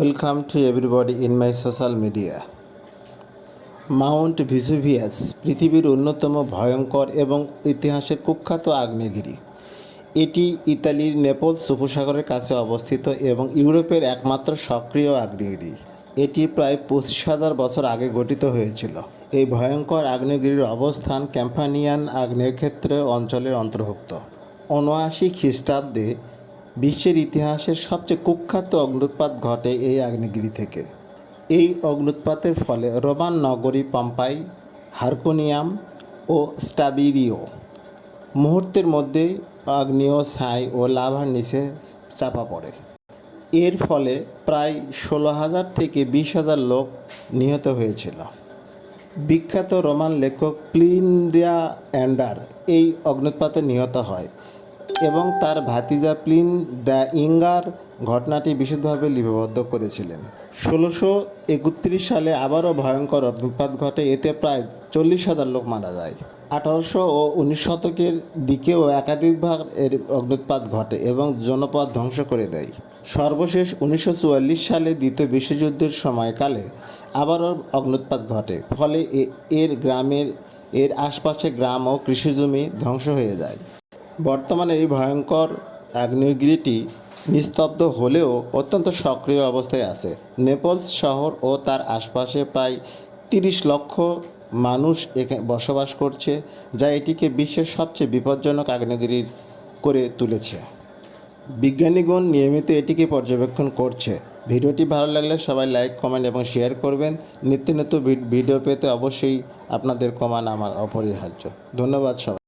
Welcome to everybody in my social media Mount Vesuvius পৃথিবীর অন্যতম ভয়ঙ্কর এবং ইতিহাসের কুখ্যাত আগ্নেয়গিরি। এটি ইতালির নেপলস উপসাগরের কাছে অবস্থিত এবং ইউরোপের একমাত্র সক্রিয় আগ্নেয়গিরি। এটি প্রায় পঁচিশ হাজার বছর আগে গঠিত হয়েছিল। এই ভয়ঙ্কর আগ্নেয়গিরির অবস্থান ক্যাম্পানিয়ান আগ্নেয়ক্ষেত্র অঞ্চলের অন্তর্ভুক্ত। উনআশি খ্রিস্টাব্দে বিশ্বের ইতিহাসের সবচেয়ে কুখ্যাত অগ্নুৎপাত ঘটে এই আগ্নেয়গিরি থেকে। এই অগ্নুৎপাতের ফলে রোমান নগরী পাম্পাই, হারকোনিয়াম ও স্টাবিরিও মুহূর্তের মধ্যে আগ্নেয় ছাই ও লাভার নিচে চাপা পড়ে। এর ফলে প্রায় ষোলো হাজার থেকে বিশ হাজার লোক নিহত হয়েছিল। বিখ্যাত রোমান লেখক প্লিন্ডিয়া অ্যান্ডার এই অগ্নুৎপাতে নিহত হয়। এবং তার ভাতিজা প্লিন দ্য ইঙ্গার ঘটনাটি বিশদভাবে লিপিবদ্ধ করেছিলেন। ষোলোশো একত্রিশ সালে আবারও ভয়ঙ্কর অগ্নুৎপাত ঘটে, এতে প্রায় চল্লিশ হাজার লোক মারা যায়। আঠারোশো ও উনিশ শতকের দিকেও একাধিকবার এর অগ্নুৎপাত ঘটে এবং জনপদ ধ্বংস করে দেয়। সর্বশেষ উনিশশো চুয়াল্লিশ সালে দ্বিতীয় বিশ্বযুদ্ধের সময়কালে আবারও অগ্নুৎপাত ঘটে, ফলে এর গ্রামের, এর আশপাশে গ্রাম ও কৃষিজমি ধ্বংস হয়ে যায়। বর্তমানে এই ভয়ঙ্কর আগ্নেয়গিরিটি নিস্তব্ধ হলেও অত্যন্ত সক্রিয় অবস্থায় আছে। নেপলস শহর ও তার আশপাশে প্রায় তিরিশ লক্ষ মানুষ এখানে বসবাস করছে, যা এটিকে বিশ্বের সবচেয়ে বিপজ্জনক আগ্নেয়গিরি করে তুলেছে। বিজ্ঞানীগণ নিয়মিত এটিকে পর্যবেক্ষণ করছে। ভিডিওটি ভালো লাগলে সবাই লাইক, কমেন্ট এবং শেয়ার করবেন। নিত্য নতুন ভিডিও পেতে অবশ্যই আপনাদের কমান আমার অপরিহার্য। ধন্যবাদ সবাই।